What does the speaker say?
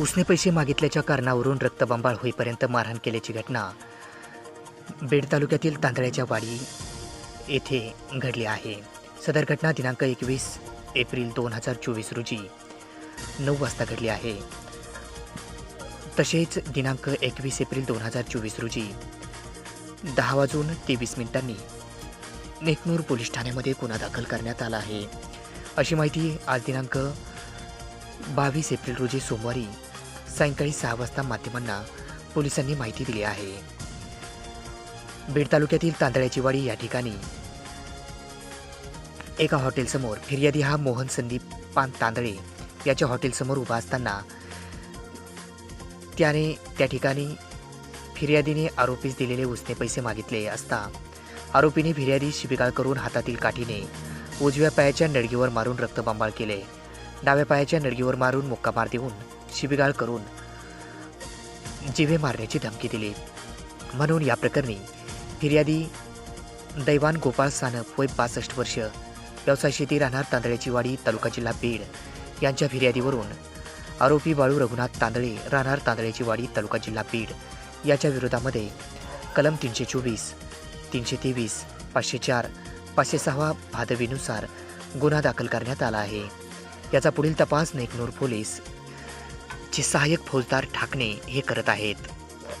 उसने पैसे मागितल्याच्या कारणावरून रक्तबंबाळ होईपर्यंत मारहाण केल्याची घटना बेड तालुक्यातील तांदळ्याच्या वाडी येथे घडली आहे. सदर घटना दिनांक एकवीस एप्रिल दोन हजार चोवीस रोजी नऊ वाजता घडली आहे. तसेच दिनांक एकवीस एप्रिल दोन हजार चोवीस रोजी दहा वाजून तेवीस मिनिटांनी नेकनूर पोलीस ठाण्यामध्ये गुन्हा दाखल करण्यात आला आहे. अशी माहिती आज दिनांक बावीस एप्रिल रोजी सोमवारी सायंकाळी सहा वाजता माध्यमांना पोलिसांनी माहिती दिली आहे. बीड तालुक्यातील तांदळ्याची वाडी या ठिकाणी एका हॉटेलसमोर फिर्यादी हा मोहन संदीप पान तांदळे याच्या हॉटेलसमोर उभा असताना त्याने त्या ठिकाणी फिर्यादीने आरोपीस दिलेले उसने पैसे मागितले असता आरोपीने फिर्यादी शिबिगाळ करून हातातील काठीने उजव्या पायाच्या नडगीवर मारून रक्तबांबाळ केले. डाव्या पायाच्या नडगीवर मारून मुक्कामार देऊन शिबिगाळ करून जिवे मारण्याची धमकी दिली. म्हणून या प्रकरणी फिर्यादी दैवान गोपाळ सानप वय पासष्ट वर्ष व्यवसाय शेती राहणार तांदळ्याची वाडी तालुका जिल्हा बीड यांच्या फिर्यादीवरून आरोपी बाळू रघुनाथ तांदळे राहणार तांदळ्याची वाडी तालुका जिल्हा बीड याच्या विरोधामध्ये कलम तीनशे चोवीस तीनशे तेवीस पाचशे चार पाचशे सहा भादवीनुसार गुन्हा दाखल करण्यात आला आहे. याचा पुढील तपास नेकनूर पोलीस चे सहाय्यक फौजदार ठाकणे हे करत आहेत.